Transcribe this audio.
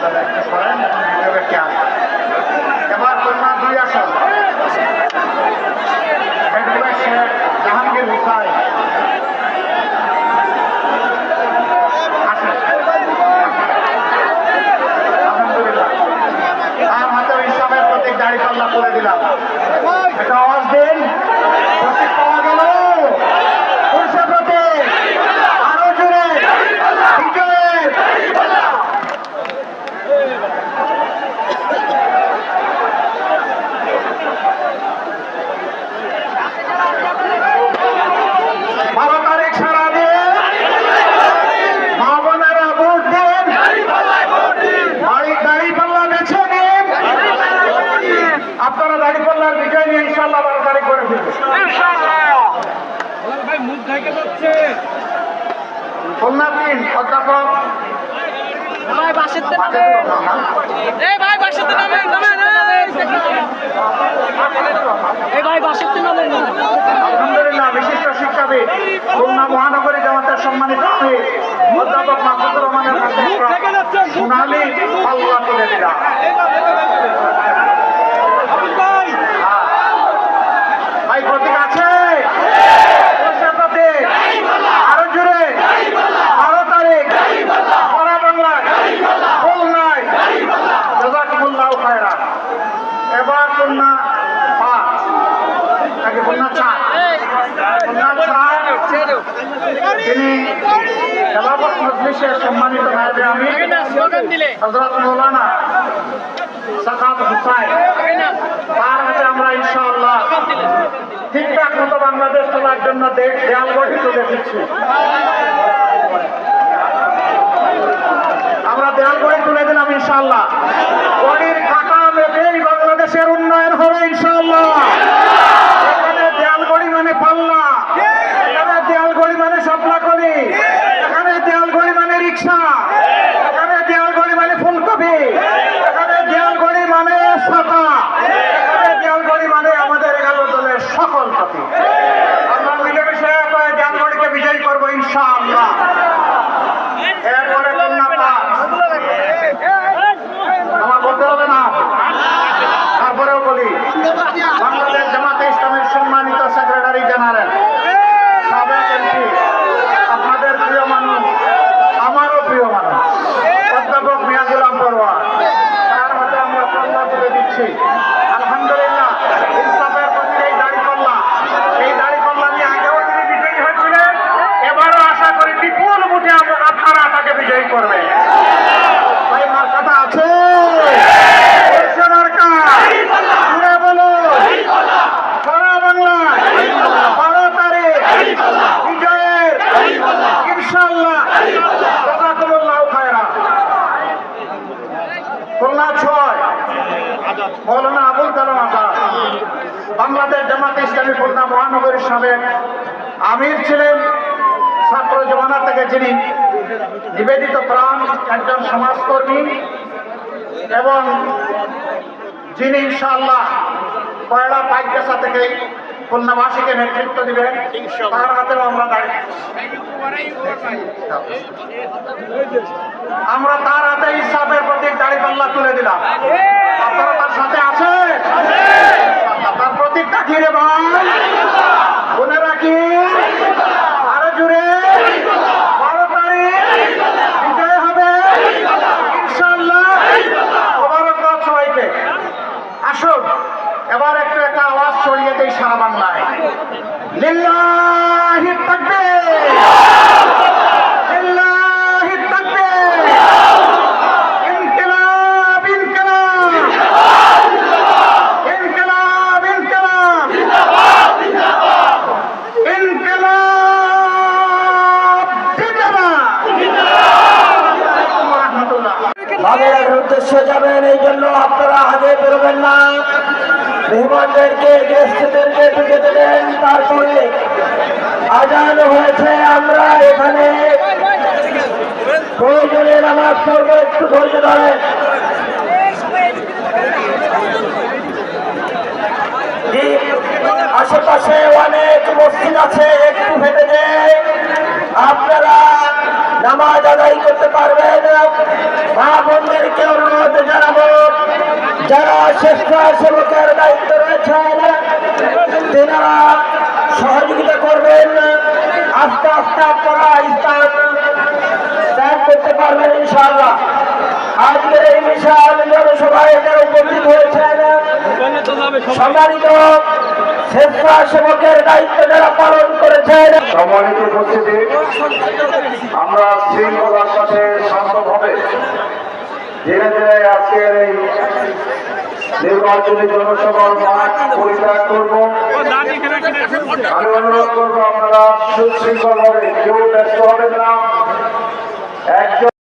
Vabbè, temporanea, non mi piove piano. Khulna অধ্যাপক। ভাই বাসের নামেন। এই ভাই বাসের তে নামেন নামেন। এই ভাই বাসের নামেন। আলহামদুলিল্লাহ বিশিষ্ট শিক্ষাবিদ খুলনা মহানগরী জামাতের সম্মানিত আমির অধ্যাপক মাহমুদুর রহমানের হাতে সোনালী পাল্লা তুলে দিলাম ভাই ভাই প্রতীক আছে পয়সা প্রতীক আরও জোরে বারো তারিখ সারা বাংলায় খুলনায় জাজাকুমুল্লাহ খায়রা এবার খুলনা পাঁচ নাকি খুলনা চার খুলনা চার তিনি খেলাফত মজলিসের সম্মানিত নায়বে আমি হজরত মৌলানা সাকাত হুসাইন। তার হাতে আমরা ইনশাআল্লাহ ঠিকঠাক মতো বাংলাদেশ চলার জন্য দেয়াল গঠি তুলে দিচ্ছি আমরা দেয়াল গড়ি তুলে দিলাম ইনশাআল্লাহ গড়ির কাটা মেপেই বাংলাদেশের উন্নয়ন হবে ইনশাআল্লাহ এখানে দেয়াল গড়ি মানে পাল্লা এখানে দেয়াল গড়ি মানে সাপলাকলি এখানে দেয়াল গড়ি মানে রিক্সা এখানে দেয়াল গড়ি মানে ফুলকপি এখানে দেয়াল গড়ি মানে ছাতা এখানে দেয়াল গড়ি মানে আমাদের এগারো দলের সকল প্রতি আমরা মিলেমিশে করে দেয়াল গড়িকে বিজয়ী করব ইনশাআল্লাহ এরপরে কন্যা পাস আমার বলতে হবে না তারপরেও বলি বাংলাদেশ জামাতে ইসলামের সম্মানিত সেক্রেটারি জেনারেল সাবেক এমপি আপনাদের প্রিয় মানুষ আমারও প্রিয় মানুষ অধ্যাপক মিয়াজুলাম পরোয়ার তার হাতে আমরা পাল্লা তুলে দিচ্ছি আলহামদুলিল্লাহ ইনসাফের প্রতি এই দাড়ি পাল্লা এই দাড়ি পাল্লা নিয়ে আগেও তিনি বিজয়ী হয়েছিলেন এবারও আশা করি বিপুল মুঠে আমরা আপনারা তাকে বিজয়ী করবে ভাই আমার কথা আছে বলছে দরকার জুড়ে বলো সারা বাংলায় বারো তারিখ বিজয়ের ইনশাল্লাহ জাজাকুমুল্লাহ খায়রা খুলনা ছয় মৌলানা আবুল কালাম আজাদ বাংলাদেশ জামাত ইসলামী খুলনা মহানগরীর সাবেক আমির ছিলেন ছাত্র জমানা থেকে যিনি নিবেদিত প্রাণ একজন সমাজকর্মী এবং যিনি ইনশাআল্লাহ কয়লা পাইকেশা থেকে খুলনাবাসীকে নেতৃত্ব দিবেন, তার হাতেও আমরা দাঁড়িয়ে আমরা তার হাতে ইসাবের প্রতি দাড়ি পাল্লা তুলে দিলাম। আপনারা তার সাথে আছেন? তার প্রতীকটা কি রে ভাই মনে রাখি আরও জুড়ে আসুন, এবার একটু একটা আওয়াজ ছড়িয়ে দেই সারা বাংলায়। লিল্লাহি তাকবীর। লিল্লাহি তাকবীর। উদ্দেশ্যে যাবেন এই জন্য আপনারা আগে বেরোবেন না। মেহমানদেরকে, গেস্টদেরকে ঢুকে দেবেন, তারপরে আজান হয়েছে, আমরা এখানে প্রয়োজনে নামাজ পড়ব, একটু ধৈর্য ধরেন। আশেপাশে অনেক মসজিদ আছে, একটু ভেবে দেয় আপনারা নামাজ আদায় করতে পারবেন মা বোনদেরকে অনুরোধ জানাব, যারা স্বেচ্ছাসেবকের দায়িত্ব রয়েছেন তেনারা সহযোগিতা করবেন, আস্তে আস্তে আপনারা স্থান ত্যাগ করতে পারবেন ইনশাআল্লাহ। আজকের এই বিশাল জনসভায় যারা উপস্থিত হয়েছেন, সম্মানিত স্বেচ্ছাসেবকের দায়িত্ব যারা পালন করেছেন। সম্মানিত উপস্থিতি, আমরা শৃঙ্খলার সাথে শান্তভাবে ধীরে ধীরে আজকের নির্বাচনী জনসভার মাঠ পরিত্যাগ করব। আমি অনুরোধ করব আপনারা সুশৃঙ্খলভাবে কেউ ব্যস্ত হবেন না। একজন